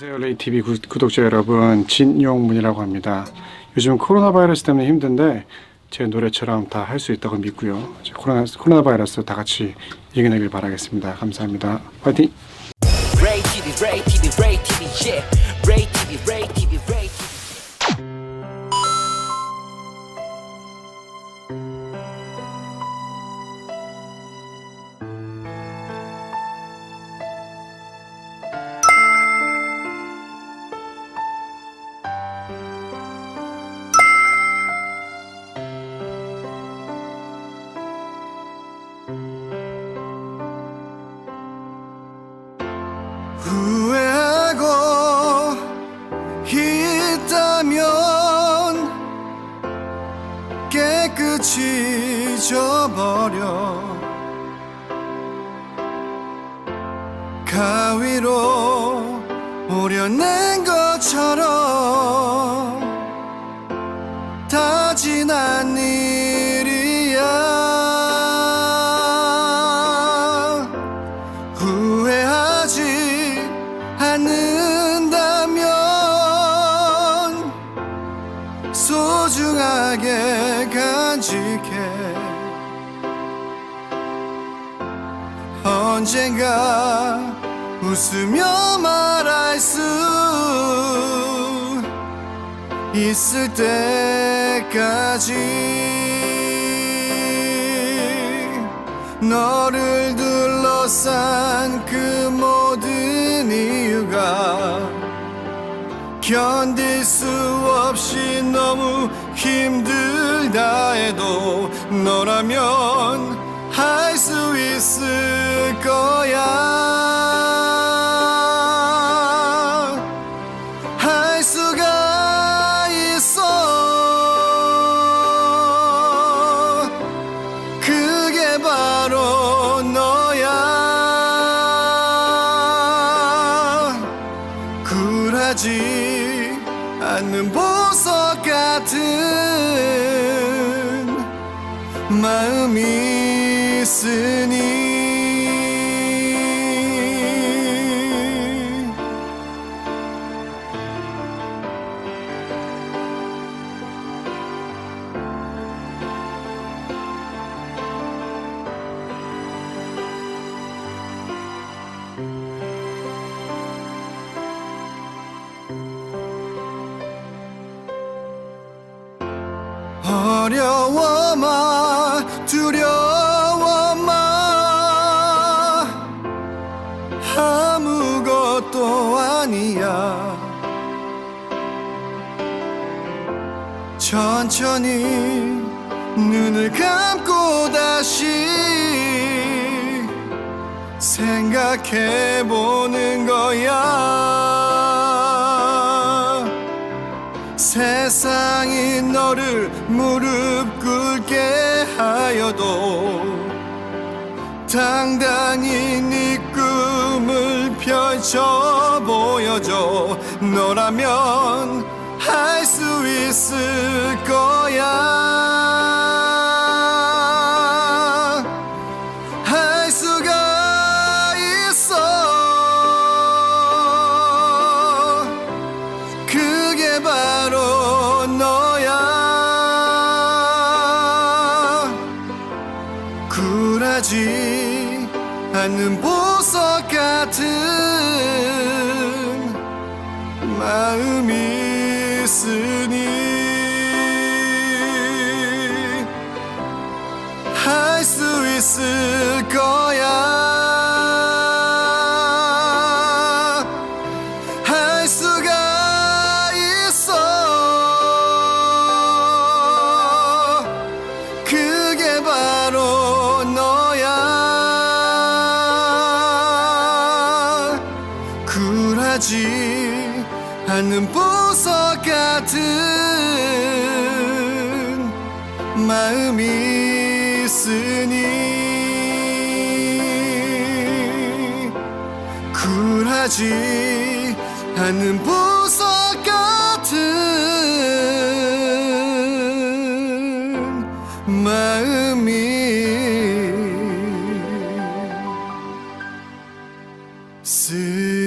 안녕하세요. 레이TV 구, 구독자 여러분 진용문이라고 합니다. 요즘 코로나 바이러스 때문에 힘든데 제 노래처럼 다 할 수 있다고 믿고요. 코로나, 코로나 바이러스 다 같이 이겨내길 바라겠습니다. 감사합니다. 파이팅 후회하고 있다면 깨끗이 잊어버려. 가위로 오려낸 것처럼 소중하게 간직해. 언젠가 웃으며 말할 수 있을 때까지 너를 둘러싼 그 모든 이유가 견딜 수 없이 너무 힘들다 해도 너라면 할 수 있을 거야. 할 수가 있어. 그게 바로 너야. 굴하지 않는 보석 같은 마음이 있으니 어려워 마 두려워 마. 아무것도 아니야. 천천히 눈을 감고 다시 생각해보는 거야 세상이 너를 무릎 꿇게 하여도 당당히 네 꿈을 펼쳐 보여줘. 너라면 할 수 있을 거 굴하지 않는 보석 같은 마음이 있으니 할 수 있을 거야 변하지 않는 보석 같은 마음이 있으니 굴하지 않는 보석 같은 마음이 있으니